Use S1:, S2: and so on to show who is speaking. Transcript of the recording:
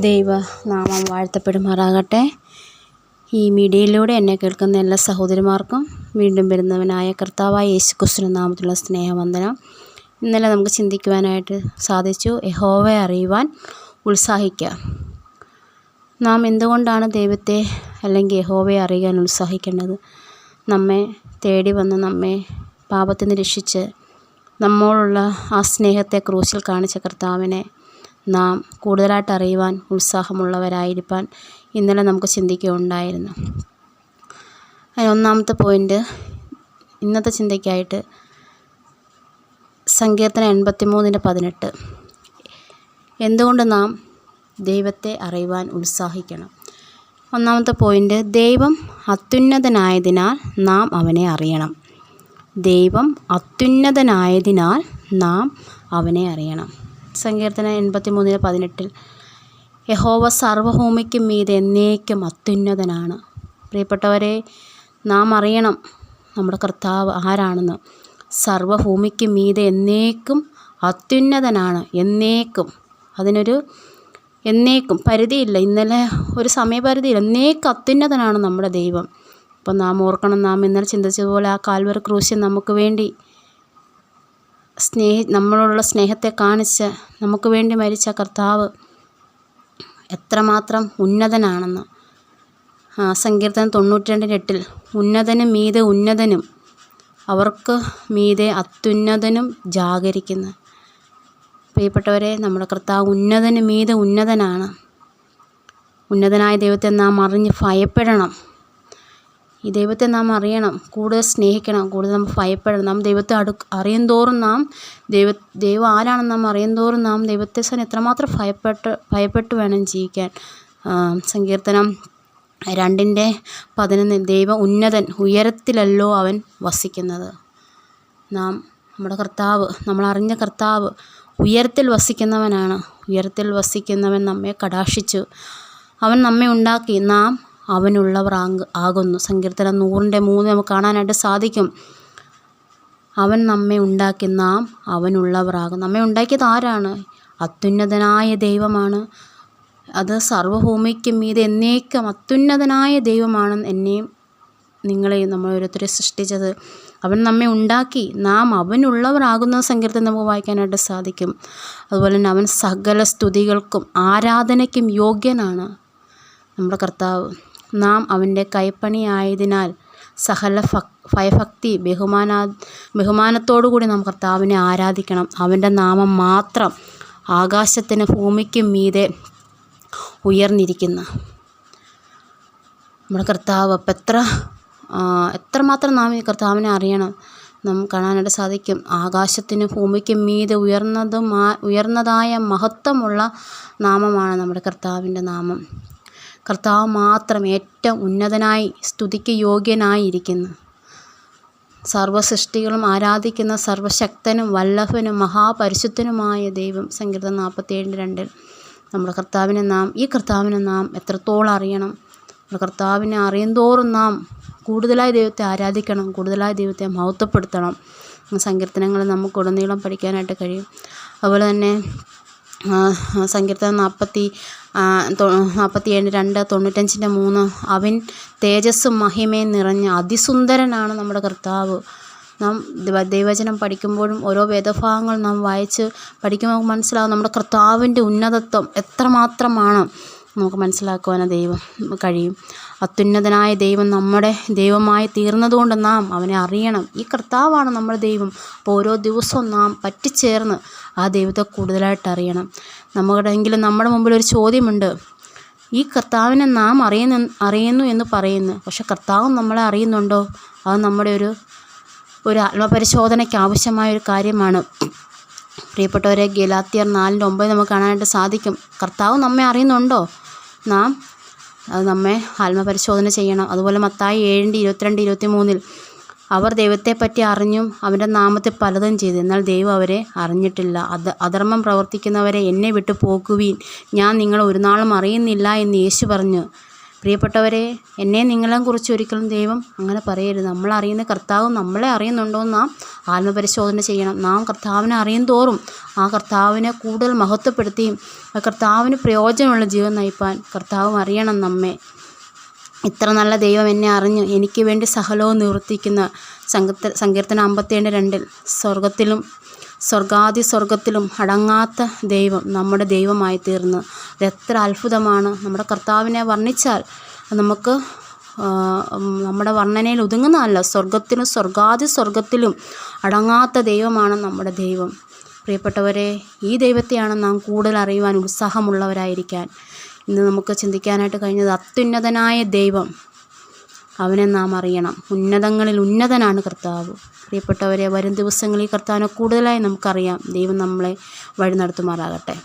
S1: ദൈവ നാമം വാഴ്ത്തപ്പെടുമാറാകട്ടെ. ഈ മീഡിയയിലൂടെ എന്നെ കേൾക്കുന്ന എല്ലാ സഹോദരിമാർക്കും വീണ്ടും വരുന്നവനായ കർത്താവായ യേശു ക്രിസ്തുവിന്റെ നാമത്തിലുള്ള സ്നേഹവന്ദനം. ഇന്നലെ നമുക്ക് ചിന്തിക്കുവാനായിട്ട് സാധിച്ചു യഹോവയെ അറിയുവാൻ ഉത്സാഹിക്കുക. നാം എന്തുകൊണ്ടാണ് ദൈവത്തെ അല്ലെങ്കിൽ യഹോവയെ അറിയാൻ ഉത്സാഹിക്കേണ്ടത്? നമ്മെ തേടി വന്ന് നമ്മെ പാപത്തിൽ നിന്ന് രക്ഷിച്ച് നമ്മോടുള്ള ആ സ്നേഹത്തെ ക്രൂശിൽ കാണിച്ച കർത്താവിനെ നാം കൂടുതലായിട്ട് അറിയുവാൻ ഉത്സാഹമുള്ളവരായിരിക്കാൻ ഇന്നലെ നമുക്ക് ചിന്തിക്കുകയുണ്ടായിരുന്നു. അതിന് ഒന്നാമത്തെ പോയിന്റ് ഇന്നത്തെ ചിന്തയ്ക്കായിട്ട് സങ്കീർത്തനം എൺപത്തി മൂന്നിന്റെ പതിനെട്ട്. എന്തുകൊണ്ട് നാം ദൈവത്തെ അറിയുവാൻ ഉത്സാഹിക്കണം? ഒന്നാമത്തെ പോയിന്റ് ദൈവം അത്യുന്നതനായതിനാൽ നാം അവനെ അറിയണം. ദൈവം അത്യുന്നതനായതിനാൽ നാം അവനെ അറിയണം. സങ്കീർത്തനം എൺപത്തി മൂന്നിന് പതിനെട്ടിൽ യഹോവ സർവഭൂമിക്കും മീത് എന്നേക്കും അത്യുന്നതനാണ്. പ്രിയപ്പെട്ടവരെ നാം അറിയണം നമ്മുടെ കർത്താവ് ആരാണെന്ന്. സർവഭൂമിക്കും മീതെ എന്നേക്കും അത്യുന്നതനാണ്. എന്നേക്കും. അതിനൊരു എന്നേക്കും പരിധിയില്ല. ഇന്നലെ ഒരു സമയപരിധിയില്ല. എന്നേക്കും അത്യുന്നതനാണ് നമ്മുടെ ദൈവം. അപ്പം നാം ഓർക്കണം നാം ഇന്നലെ ചിന്തിച്ചതുപോലെ ആ കാൽവർ ക്രൂശ്യം നമുക്ക് വേണ്ടി സ്നേഹി നമ്മളോടുള്ള സ്നേഹത്തെ കാണിച്ച് നമുക്ക് വേണ്ടി മരിച്ച കർത്താവ് എത്രമാത്രം ഉന്നതനാണെന്ന്. സങ്കീർത്തനം തൊണ്ണൂറ്റി രണ്ടിന്റെ എട്ടിൽ ഉന്നതനും മീതെ ഉന്നതനും അവർക്ക് മീതെ അത്യുന്നതനും ജാഗരിക്കുന്നു. പ്രിയപ്പെട്ടവരെ നമ്മുടെ കർത്താവ് ഉന്നതന് മീതെ ഉന്നതനാണ്. ഉന്നതനായ ദൈവത്തെ നാം അറിഞ്ഞ് ഭയപ്പെടണം. ഈ ദൈവത്തെ നാം അറിയണം കൂടുതൽ സ്നേഹിക്കണം കൂടുതൽ നാം ഭയപ്പെടണം. നാം ദൈവത്തെ അടു അറിയും തോറും നാം ദൈവ ദൈവം ആരാണെന്ന് നാം അറിയും തോറും നാം ദൈവത്തെ സ്വന്തം എത്രമാത്രം ഭയപ്പെട്ട് ഭയപ്പെട്ട് വേണം ജീവിക്കാൻ. സങ്കീർത്തനം രണ്ടിന്റെ പതിനൊന്ന് ദൈവം ഉന്നതൻ ഉയരത്തിലല്ലോ അവൻ വസിക്കുന്നത്. നാം നമ്മുടെ കർത്താവ് നമ്മൾ അറിഞ്ഞ കർത്താവ് ഉയരത്തിൽ വസിക്കുന്നവനാണ്. ഉയരത്തിൽ വസിക്കുന്നവൻ നമ്മെ കടാക്ഷിച്ചു. അവൻ നമ്മെ ഉണ്ടാക്കി. നാം അവനുള്ളവർ ആകുന്നു. സങ്കീർത്തനം നൂറിന്റെ മൂന്ന് നമുക്ക് കാണാനായിട്ട് സാധിക്കും. അവൻ നമ്മെ ഉണ്ടാക്കി നാം അവനുള്ളവരാകും നമ്മെ ഉണ്ടാക്കിയത് ആരാണ്? അത്യുന്നതനായ ദൈവമാണ്. അത് സർവഭൂമിക്കും മീതെ എന്നേക്കും അത്യുന്നതനായ ദൈവമാണ് എന്നെയും നിങ്ങളെയും നമ്മൾ ഓരോരുത്തരെ സൃഷ്ടിച്ചത്. അവൻ നമ്മെ ഉണ്ടാക്കി നാം അവനുള്ളവരാകുന്ന സങ്കീർത്തനം നമുക്ക് വായിക്കാനായിട്ട് സാധിക്കും. അതുപോലെ തന്നെ അവൻ സകല സ്തുതികൾക്കും ആരാധനയ്ക്കും യോഗ്യനാണ് നമ്മുടെ കർത്താവ്. നാം അവന്റെ കൈപ്പണിയായതിനാൽ സഹല ഭയഭക്തി ബഹുമാനാ ബഹുമാനത്തോടുകൂടി നാം കർത്താവിനെ ആരാധിക്കണം. അവന്റെ നാമം മാത്രം ആകാശത്തിന് ഭൂമിക്കും മീതെ ഉയർന്നിരിക്കുന്നു. നമ്മുടെ കർത്താവ് അപ്പം എത്ര എത്രമാത്രം നാം ഈ കർത്താവിനെ അറിയണം. നാം കാണാനായിട്ട് സാധിക്കും. ആകാശത്തിന് ഭൂമിക്കും മീതെ ഉയർന്നതും ഉയർന്നതായ മഹത്വമുള്ള നാമമാണ് നമ്മുടെ കർത്താവിന്റെ നാമം. കർത്താവ് മാത്രം ഏറ്റവും ഉന്നതനായി സ്തുതിക്ക് യോഗ്യനായിരിക്കുന്നു. സർവസൃഷ്ടികളും ആരാധിക്കുന്ന സർവശക്തനും വല്ലഭനും മഹാപരിശുദ്ധനുമായ ദൈവം സങ്കീർത്തനം നാൽപ്പത്തിയേഴിന്റെ രണ്ടിൽ. നമ്മുടെ കർത്താവിനെ നാം ഈ കർത്താവിനെ നാം എത്രത്തോളം അറിയണം? നമ്മുടെ കർത്താവിനെ അറിയുന്തോറും നാം കൂടുതലായി ദൈവത്തെ ആരാധിക്കണം കൂടുതലായി ദൈവത്തെ മഹത്വപ്പെടുത്തണം. സങ്കീർത്തനങ്ങൾ നമുക്ക് ഉടനീളം പഠിക്കാനായിട്ട് കഴിയും. അതുപോലെ തന്നെ സങ്കീർത്തനം നാൽപ്പത്തി നാൽപ്പത്തി ഏഴ് രണ്ട് തൊണ്ണൂറ്റഞ്ചിന്റെ മൂന്ന്. അവൻ തേജസ്സും മഹിമയും നിറഞ്ഞ അതിസുന്ദരനാണ് നമ്മുടെ കർത്താവ്. നാം ദൈവചനം പഠിക്കുമ്പോഴും ഓരോ വേദഭാഗങ്ങൾ നാം വായിച്ച് പഠിക്കുമ്പോൾ മനസ്സിലാകും നമ്മുടെ കർത്താവിന്റെ ഉന്നതത്വം എത്രമാത്രമാണ്. നമുക്ക് മനസ്സിലാക്കുവാൻ ദൈവം കഴിയും. അത്യുന്നതനായ ദൈവം നമ്മുടെ ദൈവമായി തീർന്നതുകൊണ്ട് നാം അവനെ അറിയണം. ഈ കർത്താവാണ് നമ്മുടെ ദൈവം. അപ്പോൾ ഓരോ ദിവസവും നാം പറ്റിച്ചേർന്ന് ആ ദൈവത്തെ കൂടുതലായിട്ട് അറിയണം. നമ്മുടെ എങ്കിലും നമ്മുടെ മുമ്പിൽ ഒരു ചോദ്യമുണ്ട്. ഈ കർത്താവിനെ നാം അറിയുന്ന അറിയുന്നു എന്ന് പറയുന്നു. പക്ഷെ കർത്താവ് നമ്മളെ അറിയുന്നുണ്ടോ? അത് നമ്മുടെ ഒരു ഒരു ആത്മപരിശോധനയ്ക്ക് ആവശ്യമായ ഒരു കാര്യമാണ്. പ്രിയപ്പെട്ടവരെ ഗലാത്തിയർ നാലിന്റെ ഒമ്പത് നമുക്ക് കാണാനായിട്ട് സാധിക്കും. കർത്താവ് നമ്മെ അറിയുന്നുണ്ടോ? നാം അത് നമ്മെ ആത്മപരിശോധന ചെയ്യണം. അതുപോലെ മത്തായി ഏഴിന്റെ ഇരുപത്തിരണ്ട് ഇരുപത്തി മൂന്നിൽ അവർ ദൈവത്തെപ്പറ്റി അറിഞ്ഞും അവന്റെ നാമത്തെ പലതും ചെയ്തു. എന്നാൽ ദൈവം അവരെ അറിഞ്ഞിട്ടില്ല. അത് അധർമ്മം പ്രവർത്തിക്കുന്നവരെ എന്നെ വിട്ടു പോക്കുവീൻ ഞാൻ നിങ്ങളെ ഒരു നാളും അറിയുന്നില്ല എന്ന് യേശു പറഞ്ഞു. പ്രിയപ്പെട്ടവരെ എന്നെ നിങ്ങളെയും കുറിച്ച് ഒരിക്കലും ദൈവം അങ്ങനെ പറയരുത്. നമ്മളറിയുന്ന കർത്താവ് നമ്മളെ അറിയുന്നുണ്ടോ എന്ന് നാം ആത്മപരിശോധന ചെയ്യണം. നാം കർത്താവിനെ അറിയും തോറും ആ കർത്താവിനെ കൂടുതൽ മഹത്വപ്പെടുത്തിയും ആ കർത്താവിന് പ്രയോജനമുള്ള ജീവൻ നയിപ്പാൻ കർത്താവും അറിയണം നമ്മെ. ഇത്ര നല്ല ദൈവം എന്നെ അറിഞ്ഞു. എനിക്ക് വേണ്ടി സഹലവും നിവർത്തിക്കുന്ന സങ്കീർത്തന സങ്കീർത്തനം രണ്ടിൽ സ്വർഗത്തിലും സ്വർഗാദി സ്വർഗത്തിലും അടങ്ങാത്ത ദൈവം നമ്മുടെ ദൈവമായി തീർന്നു എത്ര അത്ഭുതമാണ്. നമ്മുടെ കർത്താവിനെ വർണിച്ചാൽ നമുക്ക് നമ്മുടെ വർണനയിൽ ഒതുങ്ങുന്നതല്ല. സ്വർഗത്തിലും സ്വർഗാദി സ്വർഗത്തിലും അടങ്ങാത്ത ദൈവമാണ് നമ്മുടെ ദൈവം. പ്രിയപ്പെട്ടവരെ ഈ ദൈവത്തെയാണ് നാം കൂടുതൽ അറിയുവാൻ ഉത്സാഹമുള്ളവരായിരിക്കാൻ. ഇന്ന് നമുക്ക് ചിന്തിക്കാനായിട്ട് കഴിഞ്ഞത് അത്യുന്നതനായ ദൈവം അവനെ നാം അറിയണം. ഉന്നതങ്ങളിൽ ഉന്നതനാണ് കർത്താവ്. പ്രിയപ്പെട്ടവരെ വരും ദിവസങ്ങളിൽ കർത്താവിനെ കൂടുതലായി നമുക്കറിയാം. ദൈവം നമ്മളെ വഴി നടത്തുമാറാകട്ടെ.